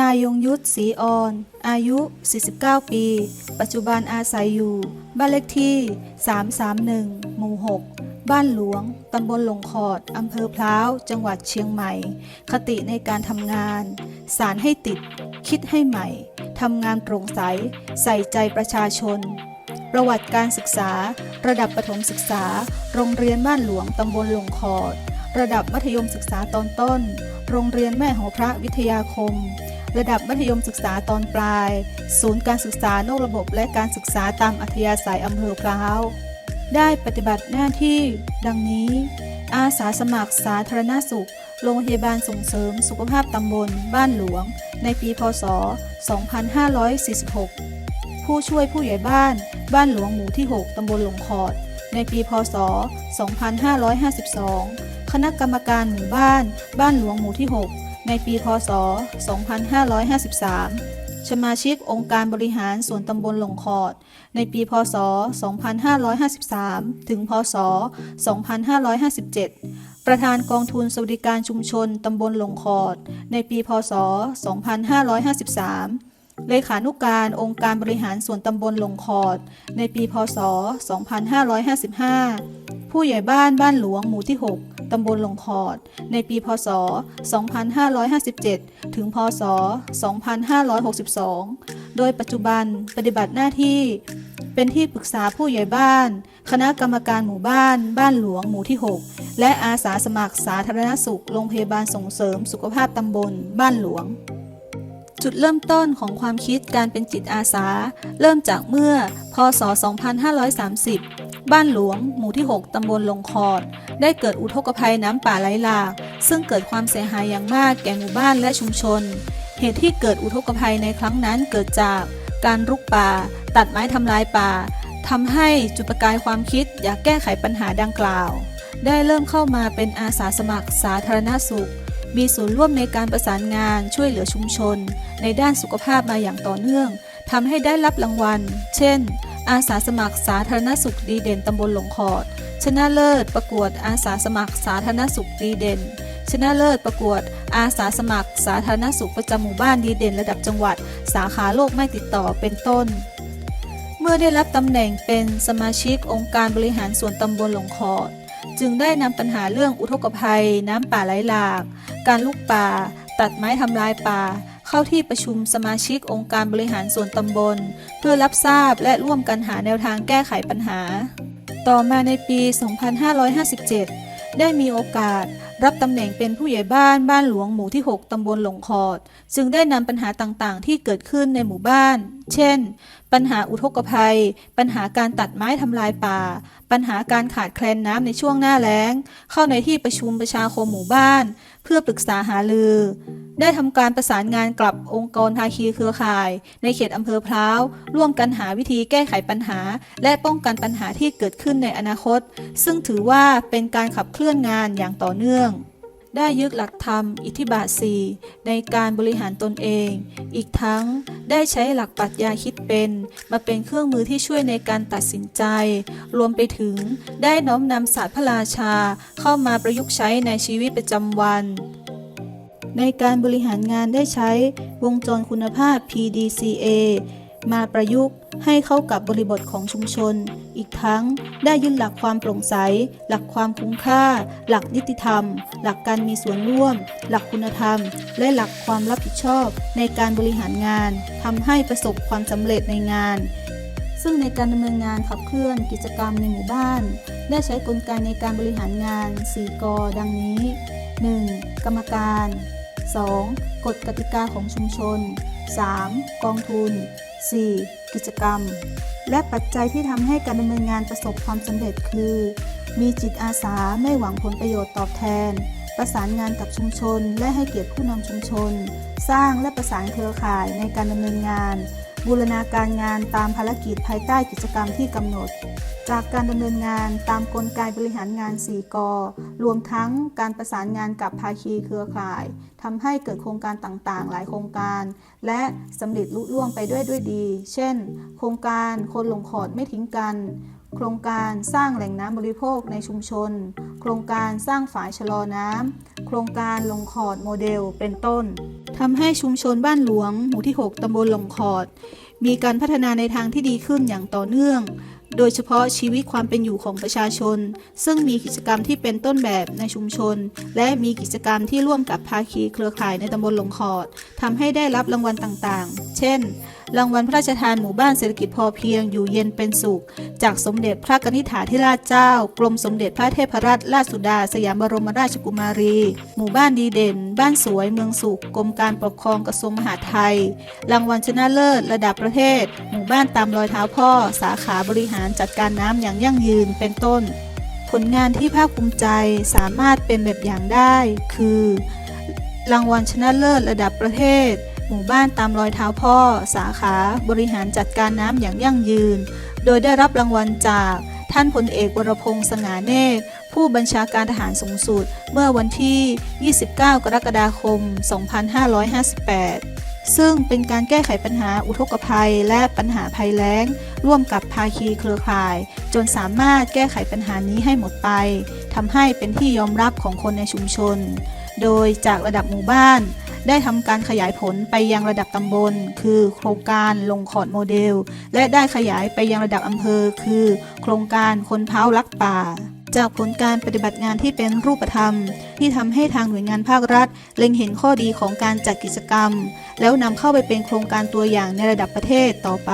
นายยงยุทธศรีออน อายุ 49 ปี ปัจจุบันอาศัยอยู่ บ้านเลขที่ 331 หมู่ 6 บ้านหลวง ตำบลหลงขอด อำเภอพร้าว จังหวัดเชียงใหม่ คติในการทำงาน สารให้ติด คิดให้ใหม่ ทำงานโปร่งใส ใส่ใจประชาชน ประวัติการศึกษา ระดับประถมศึกษา โรงเรียนบ้านหลวง ตำบลหลงขอด ระดับมัธยมศึกษาตอนต้น โรงเรียนแม่หอพระวิทยาคม ระดับมัธยมศึกษาตอนปลาย ศูนย์การศึกษานอกระบบและการศึกษาตามอัธยาศัยอำเภอพร้าว ได้ปฏิบัติหน้าที่ ดังนี้ อาสาสมัครสาธารณสุข โรงพยาบาลส่งเสริมสุขภาพตำบล บ้านหลวง ในปีพศ 2546 ผู้ช่วยผู้ใหญ่บ้าน บ้านหลวงหมู่ที่ 6 ตำบลหลงขอด ในปีพศ 2552 คณะกรรมการหมู่บ้าน บ้านหลวงหมู่ที่ 6 ในปีพศ 2553 สมาชิกองค์การบริหารส่วนตำบลหลงขอด ในปีพศ 2553 ถึงพศ 2557 ประธานกองทุนสวัสดิการชุมชนตำบลหลงขอด ในปีพศ 2553เลขานุการองค์การบริหารส่วนตำบลหลงขอด ในปี พศ 2555 ผู้ใหญ่บ้านบ้านหลวงหมู่ที่ 6 ตำบลหลงขอด ในปี พศ 2557 ถึง พศ 2562 โดยปัจจุบันปฏิบัติหน้าที่ เป็นที่ปรึกษาผู้ใหญ่บ้าน คณะกรรมการหมู่บ้าน บ้านหลวงหมู่ที่ 6 และอาสาสมัครสาธารณสุข โรงพยาบาลส่งเสริมสุขภาพตำบล บ้านหลวงจุดเริ่มต้นของความคิดการเป็นจิตอาสา เริ่มจากเมื่อ พศ 2530 บ้านหลวง หมู่ที่ 6 ตำบลลงคอด ได้เกิดอุทกภัยน้ำป่าไหลหลาก ซึ่งเกิดความเสียหายอย่างมากแก่หมู่บ้านและชุมชน เหตุที่เกิดอุทกภัยในครั้งนั้นเกิดจากการรุกป่า ตัดไม้ทำลายป่าทำให้จุดประกายความคิดอยากแก้ไขปัญหาดังกล่าว ได้เริ่มเข้ามาเป็นอาสาสมัครสาธารณสุข มีส่วนร่วมในการประสานงานช่วยเหลือชุมชน ในด้านสุขภาพมาอย่างต่อเนื่องทำให้ได้รับรางวัล เช่น อาสาสมัครสาธารณสุขดีเด่นตำบลหลงขอด ชนะเลิศประกวดอาสาสมัครสาธารณสุขดีเด่น ชนะเลิศประกวด อาสาสมัคร สาธารณสุขประจำหมู่บ้านดีเด่นระดับจังหวัด สาขาโรคไม่ติดต่อเป็นต้น เมื่อได้รับตำแหน่งเป็นสมาชิกองค์การบริหารส่วนตำบลหลงขอด จึงได้นำปัญหาเรื่องอุทกภัย น้ำป่าไหลหลาก การลุกป่า ตัดไม้ทำลายป่า เข้าที่ประชุมสมาชิกองค์การบริหารส่วนตำบล เพื่อรับทราบและร่วมกันหาแนวทางแก้ไขปัญหา ต่อมาในปี 2557 ได้มีโอกาสรับตำแหน่งเป็นผู้ใหญ่บ้านบ้านหลวงหมู่ที่ 6ตำบลหลงคอด จึงได้นำปัญหาต่างๆ ที่เกิดขึ้นในหมู่บ้าน เช่น ปัญหาอุทกภัย ปัญหาการตัดไม้ทำลายป่า ปัญหาการขาดแคลนน้ำในช่วงหน้าแล้ง เข้าในที่ประชุมประชาคมหมู่บ้าน เพื่อปรึกษาหารือ ได้ทำการประสานงานกับองค์กรภาคีเครือข่าย ในเขตอำเภอพร้าว ร่วมกันหาวิธีแก้ไขปัญหา และป้องกันปัญหาที่เกิดขึ้นในอนาคต ซึ่งถือว่าเป็นการขับเคลื่อนงานอย่างต่อเนื่อง ได้ยึดหลักธรรมอิทธิบาทสี่ในการบริหารตนเอง อีกทั้งได้ใช้หลักปรัชญาคิดเป็น มาเป็นเครื่องมือที่ช่วยในการตัดสินใจ รวมไปถึงได้น้อมนำศาสตร์พระราชาเข้ามาประยุกต์ใช้ในชีวิตประจำวัน ในการบริหารงานได้ใช้วงจรคุณภาพ PDCA มาประยุกต์ ให้เข้ากับบริบทของชุมชน อีกทั้งได้ยึดหลักความโปร่งใส หลักความคุ้มค่า หลักนิติธรรม หลักการมีส่วนร่วม หลักคุณธรรม และหลักความรับผิดชอบในการบริหารงานทำให้ประสบความสำเร็จในงาน ซึ่งในการดำเนินงานขับเคลื่อนกิจกรรมในหมู่บ้าน ได้ใช้กลไกในการบริหารงาน 4กอดังนี้ 1. กรรมการ 2. กฎกติกาของชุมชน 3. กองทุน 4. กิจกรรม และปัจจัยที่ทำให้การดำเนินงานประสบความสำเร็จคือ มีจิตอาสาไม่หวังผลประโยชน์ตอบแทน ประสานงานกับชุมชน และให้เกียรติผู้นำชุมชน สร้างและประสานเครือข่ายในการดำเนินงาน บูรณาการงานตามภารกิจภายใต้กิจกรรมที่กำหนด จากการดำเนินงานตามกลไกบริหารงาน 4 ก รวมทั้งการประสานงานกับภาคีเครือข่ายทำให้เกิดโครงการต่างๆ หลายโครงการ และสำเร็จลุล่วงไปด้วยด้วยดี เช่น โครงการคนหลงขอดไม่ทิ้งกัน โครงการสร้างแหล่งน้ำบริโภคในชุมชน โครงการสร้างฝายชะลอน้ำ โครงการลงขอดโมเดล เป็นต้นทำให้ชุมชนบ้านหลวง หมู่ที่ 6ตำบลลงขอด มีการพัฒนาในทางที่ดีขึ้นอย่างต่อเนื่อง โดยเฉพาะชีวิตความเป็นอยู่ของประชาชน ซึ่งมีกิจกรรมที่เป็นต้นแบบในชุมชน และมีกิจกรรมที่ร่วมกับภาคีเครือข่ายในตำบลหลงขอดทำให้ได้รับรางวัลต่างๆ เช่น รางวัลพระราชทานหมู่บ้านเศรษฐกิจพอเพียงอยู่เย็นเป็นสุข จากสมเด็จพระกนิษฐาธิราชเจ้า กรมสมเด็จพระเทพรัตนราชสุดา สยามบรมราชกุมารี หมู่บ้านดีเด่น บ้านสวยเมืองสุขกรมการปกครองกระทรวงมหาดไทย รางวัลชนะเลิศ ระดับประเทศ หมู่บ้านตามรอยเท้าพ่อ สาขาบริหารจัดการน้ำอย่างยั่งยืนเป็นต้น ผลงานที่ภาคภูมิใจสามารถเป็นแบบอย่างได้ คือ รางวัลชนะเลิศระดับประเทศ หมู่บ้านตามรอยเท้าพ่อ สาขาบริหารจัดการน้ำอย่างยั่งยืน โดยได้รับรางวัลจากท่านพลเอกวรพงษ์สง่าเนตรผู้บัญชาการทหารสูงสุด เมื่อวันที่ 29 กรกฎาคม 2558 ซึ่งเป็นการแก้ไขปัญหาอุทกภัยและปัญหาภัยแล้ง ร่วมกับภาคีเครือข่าย จนสามารถแก้ไขปัญหานี้ให้หมดไปทำให้เป็นที่ยอมรับของคนในชุมชน โดยจากระดับหมู่บ้าน ได้ทำการขยายผลไปยังระดับตำบล คือโครงการลงขอดโมเดล และได้ขยายไปยังระดับอำเภอ คือ โครงการคนเพ้ารักป่า จากผลการปฏิบัติงานที่เป็นรูปธรรม ที่ทำให้ทางหน่วยงานภาครัฐ เล็งเห็นข้อดีของการจัดกิจกรรม แล้วนำเข้าไปเป็นโครงการตัวอย่างในระดับประเทศต่อไป